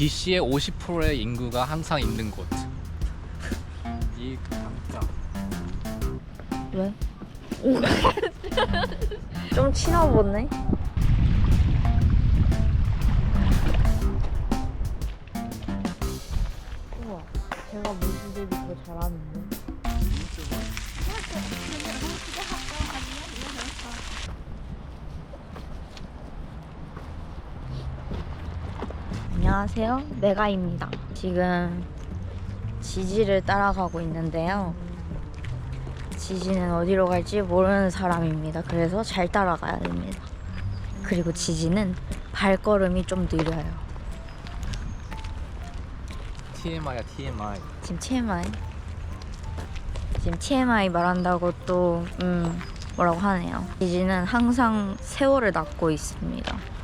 BC의 50%의 인구가 항상 있는 곳. 이 강가. 왜? 좀 치나 보네. 우와, 제가 물수제비 더 잘하는데. 안녕하세요. 메가입니다. 지금 지지를 따라가고 있는데요. 지지는 어디로 갈지 모르는 사람입니다. 그래서 잘 따라가야 됩니다. 그리고 지지는 발걸음이 좀 느려요. TMI야 TMI. 지금 TMI. 지금 TMI 말한다고 또, 음, 뭐라고 하네요. 지지는 항상 세월을 낚고 있습니다.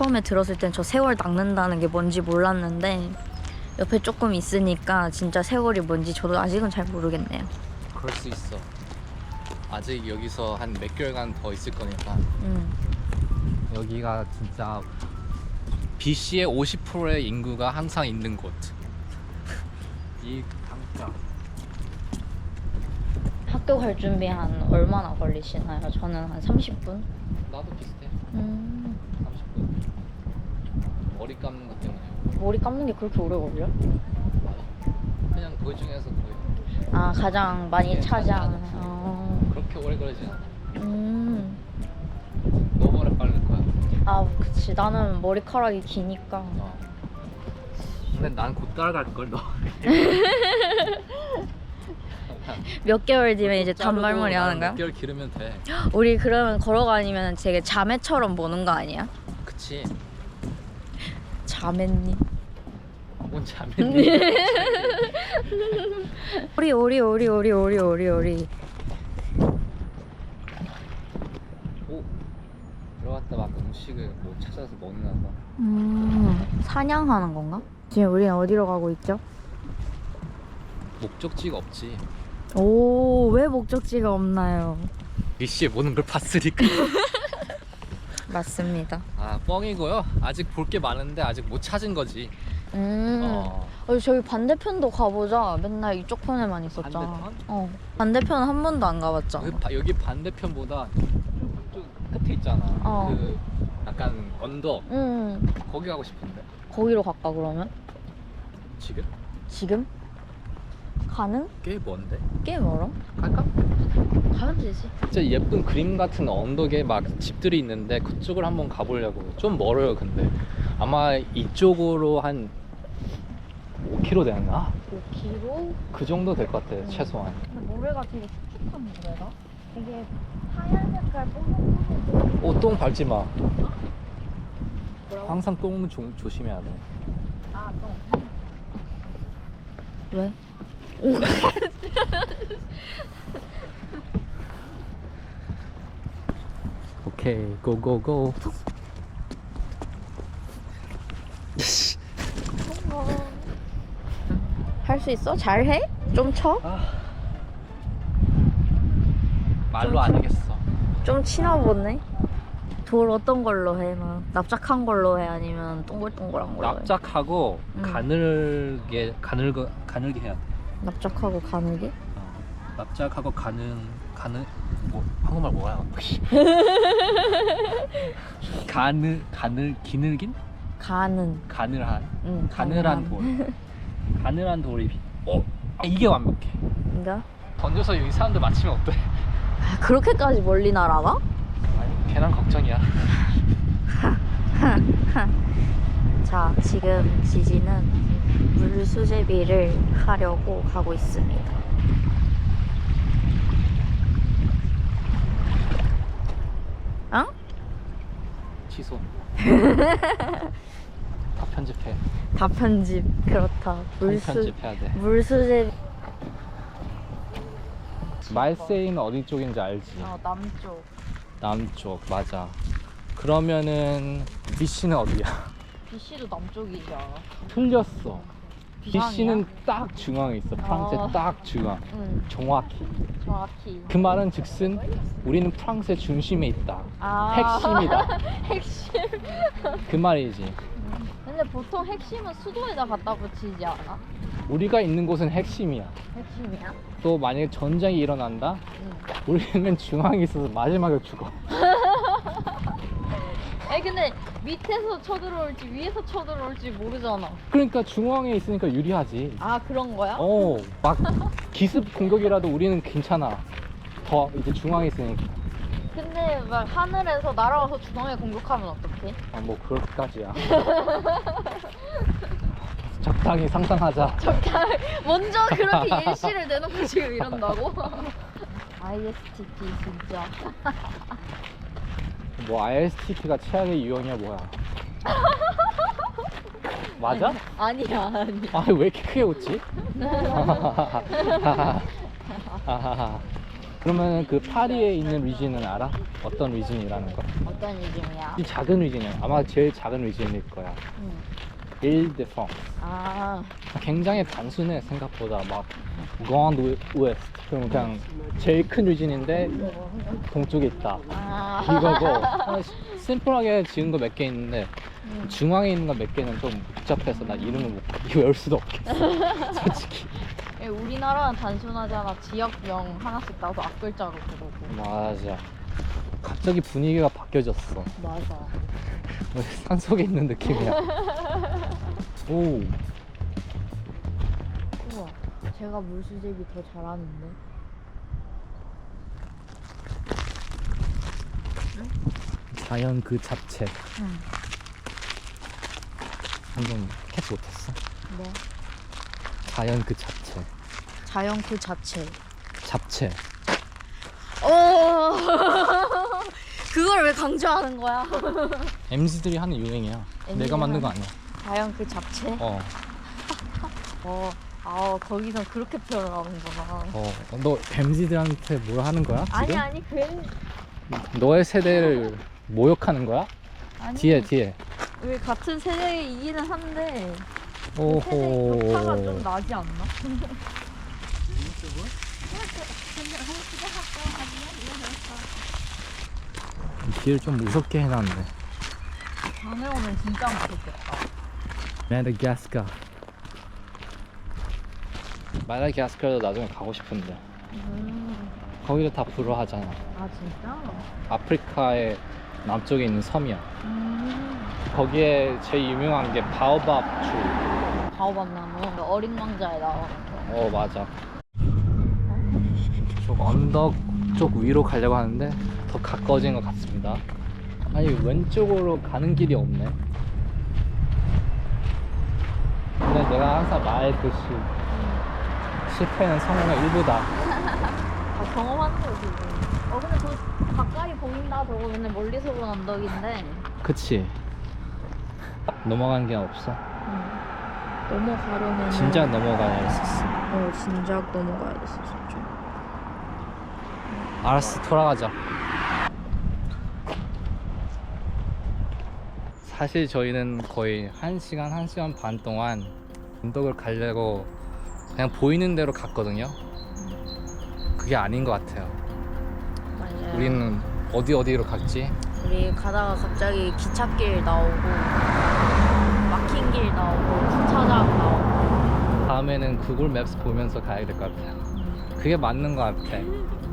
처음에 들었을 땐 저 세월 낚는다는 게 뭔지 몰랐는데, 옆에 조금 있으니까 진짜 세월이 뭔지 저도 아직은 잘 모르겠네요. 그럴 수 있어. 아직 여기서 한 몇 개월간 더 있을 거니까. 음. 여기가 진짜 BC의 50%의 인구가 항상 있는 곳. 이 강가. 학교 갈 준비 한 얼마나 걸리시나요? 저는 한 30분? 나도 비슷해. 음, 30분. 머리 감는 것 때문에. 머리 감는 게 그렇게 오래 걸려? 그냥 그 중에서 거의 아, 가장 많이 네, 차지하는. 차지하는 어, 그렇게 오래 걸리지 않아. 음. 너무 오래 빠를 거야. 아, 그치. 나는 머리카락이 기니까. 어. 근데 난 곧 따라갈 걸 너. 몇 개월 뒤면 이제 단발머리 하는 거야? 몇 개월 기르면 돼. 우리 그러면 걸어가니면 되게 자매처럼 보는 거 아니야? 그치. 자매님. 뭔 자매니? 오리, 오리, 오리, 오리, 오리, 오리, 오리. 오. 들어갔다 막 음식을 뭐 찾아서 먹나 봐. 음, 사냥하는 건가? 지금 우리는 어디로 가고 있죠? 목적지가 없지. 오, 왜 목적지가 없나요? BC에 모는 걸 봤으니까. 맞습니다. 아 뻥이고요. 아직 볼 게 많은데 아직 못 찾은 거지. 음. 어. 어, 저기 반대편도 가보자. 맨날 이쪽 편에만 있었잖아. 반대편? 어. 반대편 한 번도 안 가봤잖아. 여기, 바- 여기 반대편보다 좀 끝에 있잖아. 어. 그 약간 언덕 응. 거기 가고 싶은데. 거기로 갈까 그러면? 지금? 지금? 가능? 꽤 먼데. 꽤 멀어. 갈까? 가면 되지. 진짜 예쁜 그림 같은 언덕에 막 집들이 있는데 그쪽을 한번 가보려고. 좀 멀어요, 근데 아마 이쪽으로 한 5km 되나? 5km? 그 정도 될 것 같아, 음. 최소한. 모래가 되게 촉촉한 모래다. 되게 하얀 색깔 뽀송뽀송. 오, 똥 밟지 마. 뭐라고? 항상 똥은 조, 조심해야 돼. 아, 똥. 왜? 오케이, 고고고. 할 수 있어? 잘해? 좀 쳐? 말로 안 하겠어. 좀 치나 보네. 돌 어떤 걸로 해? 막 납작한 걸로 해? 아니면 동글동글한 걸로 해? 납작하고 음. 가늘게 가늘게 가늘게 해야 돼. 납작하고 가늘게? 어. 납작하고 가는 가는 뭐 한국말 뭐야? 가늘 가늘 기늘긴 가는. 가늘한 응. 가늘한 돌 가늘한 돌이 비- 어 이게 완벽해. 인가? 던져서 여기 사람들 맞히면 어때? 아, 그렇게까지 멀리 날아가? 아니 괜한 걱정이야. 자, 지금 지지는 물수제비를 하려고 가고 있습니다. 어? 취소. 다 편집해. 다 편집 그렇다. 물수 편집해야 돼. 물수제비. 말세이는 어디 쪽인지 알지? 어 남쪽. 남쪽 맞아. 그러면은 BC는 어디야? BC도 남쪽이지 않아? 틀렸어. BC는 딱 중앙에 있어. 프랑스의 아. 딱 중앙. 응, 정확히. 정확히. 그 말은 즉슨 우리는 프랑스의 중심에 있다. 아. 핵심이다. 핵심. 그 말이지. 근데 보통 핵심은 수도에다 갖다 붙이지 않아? 우리가 있는 곳은 핵심이야. 핵심이야? 또 만약에 전쟁이 일어난다? 응. 우리는 중앙에 있어서 마지막에 죽어. 에 근데 밑에서 쳐들어올지 위에서 쳐들어올지 모르잖아. 그러니까 중앙에 있으니까 유리하지. 아 그런 거야? 어, 막 기습 공격이라도 우리는 괜찮아. 더 이제 중앙에 있으니까. 근데 막 하늘에서 날아와서 중앙에 공격하면 어떡해? 아, 뭐 그렇게까지야. 적당히 상상하자. 적당히 먼저 그렇게 예시를 내놓고 지금 이런다고? ISTP 진짜. 뭐 ISTP가 최악의 유형이야 뭐야? 맞아? 아니야 아니. 아왜 이렇게 크게 웃지? 그러면 그 파리에 있는 리진은 알아? 어떤 리진이라는 거? 어떤 이름이야? 이 작은 리진이야. 아마 제일 작은 리진일 거야. 응. 일데프랑스. 아 굉장히 단순해 생각보다 막 그랑드 웨스트. 그럼 그냥 제일 큰 리진인데 동쪽에 있다. 아. 이거고 어, 심플하게 지은 거 몇 개 있는데 음. 중앙에 있는 거 몇 개는 좀 복잡해서 나 이름을 못 이거 외울 수도 없겠어 솔직히 예, 우리나라는 단순하잖아. 지역명 하나씩 따서 앞글자로 부르고. 맞아 갑자기 분위기가 바뀌어졌어 맞아. 산속에 있는 느낌이야 오 우와, 제가 물수제비 더 잘하는데. 자연 그 자체 응. 방금 캐치 못했어 뭐? 자연 그 자체 자연 그 자체. 잡채 어. 그걸 왜 강조하는 거야? MZ들이 하는 유행이야 내가 만든 거 아니야 자연 그 자체? 어, 어. 아, 거기서 그렇게 표현하는구나. 어. 너 MZ들한테 뭐라 하는 거야 지금? 아니 아니 괜 너의 세대를 모욕하는 거야? 아니 뒤에 뒤에 왜 같은 세대이기는 한데 그 오호 세대 격차가 좀 나지 않나? 길을 좀 무섭게 해놨네 밤에 오면 진짜 무섭겠다. 마다가스카 마다가스카도 나중에 가고 싶은데 음. 거기도 다 불어하잖아 아 진짜? 아프리카의 남쪽에 있는 섬이야 음. 거기에 제일 유명한 게 바오밥 주. 바오밥 나무 그 어린 왕자에 나오는 거. 어 맞아 저 언덕 쪽 위로 가려고 하는데 더 가까워진 것 같습니다. 아니 왼쪽으로 가는 길이 없네. 근데 내가 항상 말했듯이 실패는 성공의 일부다. 다 경험하는 거지. 어 근데 저 가까이 보인다 저거 맨날 멀리서 본 언덕인데. 그치. 넘어간 게 없어. 넘어가려면 진작 넘어가야 했었어. 어 진작 넘어가야 됐었어 좀. 알았어 돌아가자 사실 저희는 거의 1시간 1시간 반 동안 언덕을 가려고 그냥 보이는 대로 갔거든요 그게 아닌 것 같아요 맞아요. 우리는 어디 어디로 갔지? 우리 가다가 갑자기 기찻길 나오고 막힌 길 나오고 주차장 나오고. 다음에는 구글 맵스 보면서 가야 될 것 같아요 그게 맞는 것 같아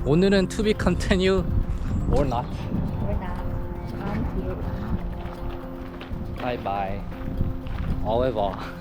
오늘은 to be continue or not bye bye revoir